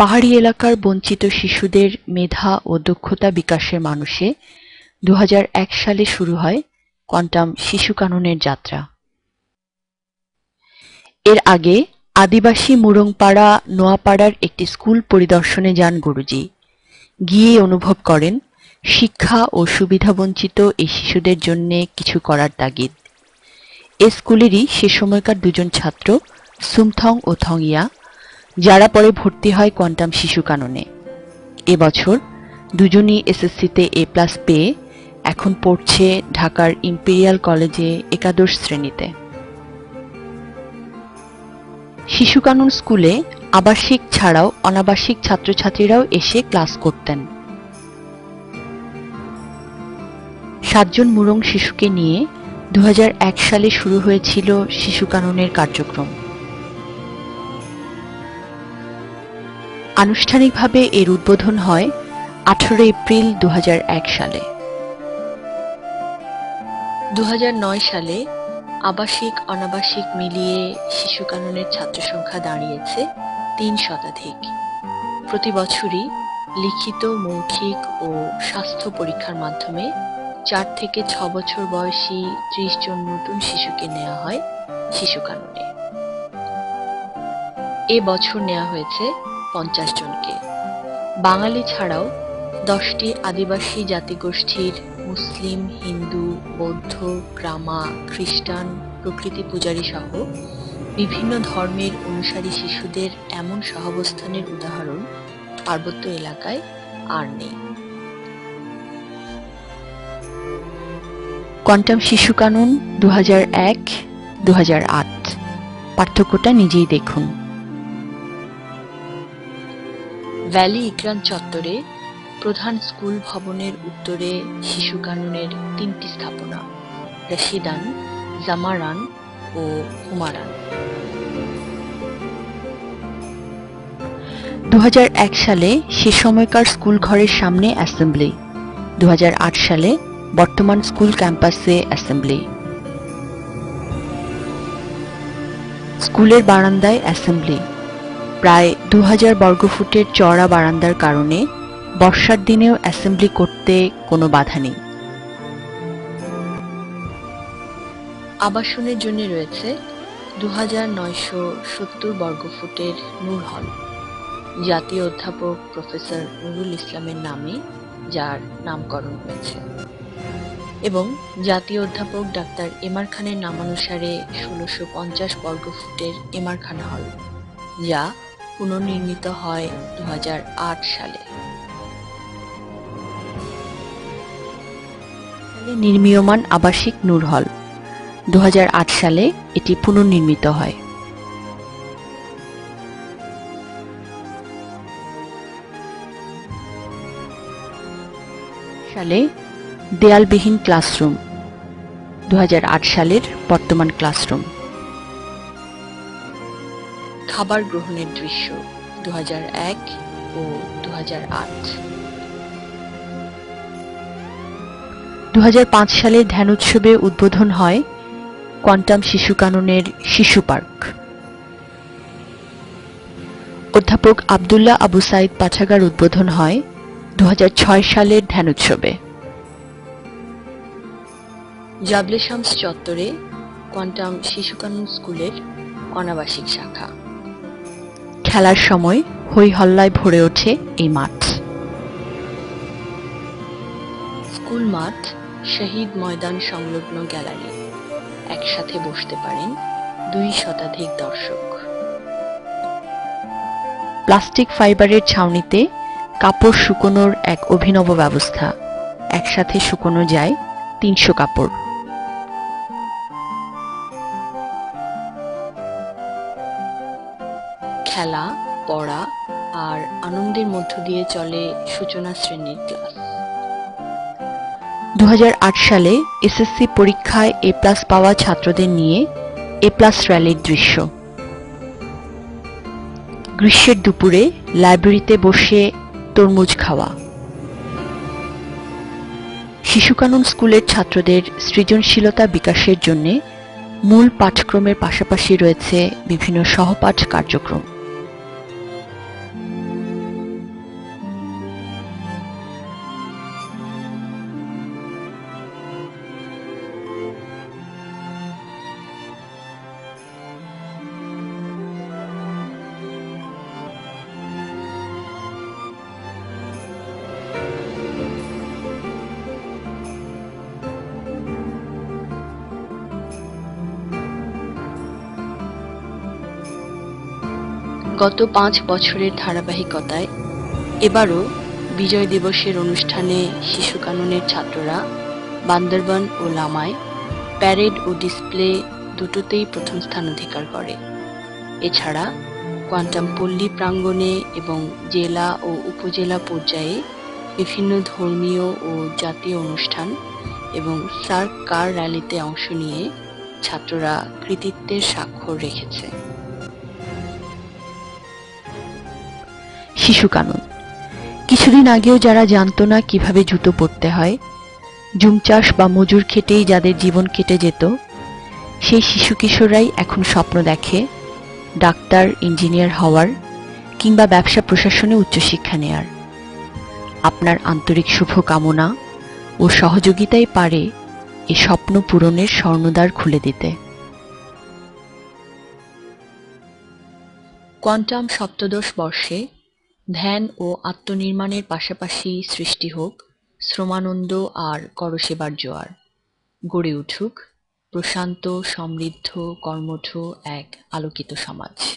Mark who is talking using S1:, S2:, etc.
S1: পাহাড়ি এলাকার বঞ্চিত শিশুদের মেধা ও দক্ষতা বিকাশের মানুষে দু হাজার এক সালে শুরু হয় কোয়ান্টাম শিশু কাননের যাত্রা। এর আগে আদিবাসী মুরংপাড়া নোয়াপাড়ার একটি স্কুল পরিদর্শনে যান গুরুজি। গিয়ে অনুভব করেন, শিক্ষা ও সুবিধাবঞ্চিত এই শিশুদের জন্য কিছু করার তাগিদ। এ স্কুলেরই সে সময়কার দুজন ছাত্র সুমথং ও থংইয়া যারা পরে ভর্তি হয় কোয়ান্টাম শিশু কাননে। এবছর দুজনই এসএসসিতে এ প্লাস পেয়ে এখন পড়ছে ঢাকার ইম্পেরিয়াল কলেজে একাদশ শ্রেণীতে। শিশু কানন স্কুলে আবাসিক ছাড়াও অনাবাসিক ছাত্রছাত্রীরাও এসে ক্লাস করতেন। সাতজন মুরং শিশুকে নিয়ে দু হাজার এক সালে শুরু হয়েছিল শিশু কাননের কার্যক্রম। আনুষ্ঠানিকভাবে এর উদ্বোধন হয় আঠারো এপ্রিল দু সালে। দুহাজার নয় সালে আবাসিক, অনাবাসিক মিলিয়ে শিশু কাননের ছাত্র সংখ্যা দাঁড়িয়েছে তিন শতাধিক। প্রতি বছরই লিখিত, মৌখিক ও স্বাস্থ্য পরীক্ষার মাধ্যমে চার থেকে ছ বছর বয়সী ত্রিশ জন নতুন শিশুকে নেওয়া হয় শিশু কাননে। এ বছর নেওয়া হয়েছে পঞ্চাশ জনকে। বাঙালি ছাড়াও দশটি আদিবাসী জাতিগোষ্ঠীর মুসলিম, হিন্দু, বৌদ্ধ, গ্রামা, খ্রিস্টান প্রকৃতি পূজারী সহ বিভিন্ন ধর্মের অনুসারী শিশুদের এমন সহাবস্থানের উদাহরণ পার্বত্য এলাকায় আর নেই। কোয়ান্টাম শিশু কানুন দু হাজার এক দু পার্থক্যটা নিজেই দেখুন। ভ্যালি ইকরান চত্বরে প্রধান স্কুল ভবনের উত্তরে শিশু কানুনের তিনটি স্থাপনা, রশিদান, জামারান ও হুমারান। দু হাজার এক সালে সে সময়কার স্কুল ঘরের সামনে অ্যাসেম্বলি। দু হাজার আট সালে বর্তমান স্কুল ক্যাম্পাসে অ্যাসেম্বলি। স্কুলের বারান্দায় অ্যাসেম্বলি। প্রায় দু হাজার বর্গফুটের চড়া বারান্দার কারণে বর্ষার দিনেও অ্যাসেম্বলি করতে কোনো বাধা নেই। আবাসনের জন্য রয়েছে দু হাজার নয়শো সত্তর বর্গফুটের নূর হল। জাতীয় অধ্যাপক প্রফেসর নুরুল ইসলামের নামে, যার নামকরণ হয়েছে। এবং জাতীয় অধ্যাপক ডাক্তার এমার খানের নামানুসারে ষোলোশো পঞ্চাশ বর্গফুটের এমার খান হল, যা পুনর্নির্মিত হয় দু হাজার আট সালে। নির্মীয়মান আবাসিক নূর হল। দু হাজার আট সালে এটি পুনর্নির্মিত হয়। সালে দেয়ালবিহীন ক্লাসরুম। দু হাজার আট সালের বর্তমান ক্লাসরুম। খাবার গ্রহণের দৃশ্য দুহাজার এক ও দু দু সালে ধ্যান উৎসবে উদ্বোধন হয় কোয়ান্টাম শিশু কাননের শিশু পার্ক। অধ্যাপক আবদুল্লাহ আবু সাইদ পাঠাগার উদ্বোধন হয় দু হাজার ছয় সালের ধ্যান উৎসবে। জাবলে শামস চত্বরে কোয়ান্টাম শিশু কানন স্কুলের অনাবাসিক শাখা। খেলার সময় হই হল্লায় ভরে ওঠে এই মাঠ। স্কুল মাঠ শহীদ ময়দান সংলগ্ন গ্যালারি। একসাথে বসতে পারেন দুই শতাধিক দর্শক। প্লাস্টিক ফাইবারের ছাউনিতে কাপড় শুকোনোর এক অভিনব ব্যবস্থা। একসাথে শুকোনো যায় তিনশো কাপড়। খেলা, পড়া আর আনন্দের মধ্য দিয়ে চলে সূচনা শ্রেণির ক্লাস। দু সালে এসএসসি পরীক্ষায় এ প্লাস পাওয়া ছাত্রদের নিয়ে এ প্লাস র্যালির দৃশ্য। গ্রীষ্মের দুপুরে লাইব্রেরিতে বসে তরমুজ খাওয়া। শিশুকানন স্কুলের ছাত্রদের সৃজনশীলতা বিকাশের জন্য মূল পাঠক্রমের পাশাপাশি রয়েছে বিভিন্ন সহপাঠ কার্যক্রম। গত পাঁচ বছরের ধারাবাহিকতায় এবারও বিজয় দিবসের অনুষ্ঠানে শিশু কাননের ছাত্ররা বান্দরবান ও লামায় প্যারেড ও ডিসপ্লে দুটোতেই প্রথম স্থান অধিকার করে। এছাড়া কোয়ান্টাম পল্লী প্রাঙ্গণে এবং জেলা ও উপজেলা পর্যায়ে বিভিন্ন ধর্মীয় ও জাতীয় অনুষ্ঠান এবং সার্ক কার র্যালিতে অংশ নিয়ে ছাত্ররা কৃতিত্বের স্বাক্ষর রেখেছে। শিশু কানন। কিছুদিন আগেও যারা জানতো না কীভাবে জুতো পরতে হয়, জুম চাষ বা মজুর খেটেই যাদের জীবন কেটে যেত, সেই শিশু কিশোররাই এখন স্বপ্ন দেখে ডাক্তার, ইঞ্জিনিয়ার হওয়ার কিংবা ব্যবসা প্রশাসনে উচ্চশিক্ষা নেয়ার। আপনার আন্তরিক শুভকামনা ও সহযোগিতাই পারে এই স্বপ্ন পূরণের স্বর্ণদ্বার খুলে দিতে। কোয়ান্টাম সপ্তদশ বর্ষে ধ্যান ও আত্মনির্মাণের পাশাপাশি সৃষ্টি হোক, শ্রমানন্দ আর করসেবার জোয়ার। গড়ে উঠুক প্রশান্ত, সমৃদ্ধ, কর্মঠ এক আলোকিত সমাজ।